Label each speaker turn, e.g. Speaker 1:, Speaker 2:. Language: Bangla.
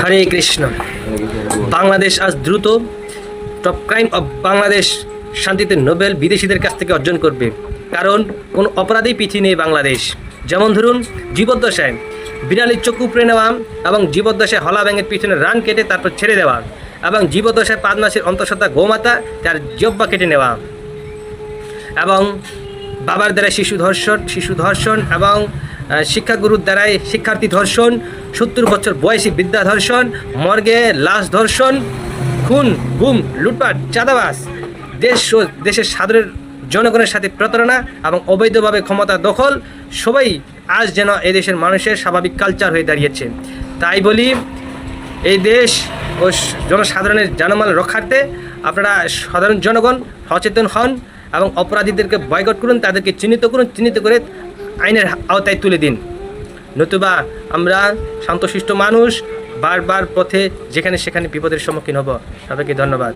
Speaker 1: হরে কৃষ্ণ। বাংলাদেশ আজ দ্রুত টপ ক্রাইম অফ বাংলাদেশ শান্তিতে নোবেল বিদেশিদের কাছ থেকে অর্জন করবে। কারণ কোনো অপরাধী পিছিয়ে নেই বাংলাদেশ। যেমন ধরুন জীবদ্দশায় বিড়ালির চোখ উপড়ে নেওয়া এবং জীবদ্দশায় হলা ব্যাঙের পিছনে রান কেটে তারপর ছেড়ে দেওয়া এবং জীবদ্দশায় পাঁচ মাসের অন্তঃসত্ত্বা গোমাতা তার জব্বা কেটে নেওয়া এবং বাবার দ্বারা শিশু ধর্ষণ শিশু ধর্ষণ এবং শিক্ষাগুরুর দ্বারাই শিক্ষার্থী ধর্ষণ, সত্তর বছর বয়সী বিদ্যা ধর্ষণ, মর্গে লাশ ধর্ষণ, খুন, গুম, লুটপাট চাঁদাবাস দেশ ও দেশের সাধারণ জনগণের সাথে প্রতারণা এবং অবৈধভাবে ক্ষমতা দখল, সবাই আজ যেন এদেশের মানুষের স্বাভাবিক কালচার হয়ে দাঁড়িয়েছে। তাই বলি, এই দেশ ও জনসাধারণের জানমাল রক্ষার্থে আপনারা সাধারণ জনগণ সচেতন হন এবং অপরাধীদেরকে বয়কট করুন, তাদেরকে চিহ্নিত করুন, চিহ্নিত করে আইনের আওতায় তুলে দিন। নতুবা আমরা শান্তশিষ্ট মানুষ, বারবার পথে যেখানে সেখানে বিপদের সম্মুখীন হব। সবাইকে ধন্যবাদ।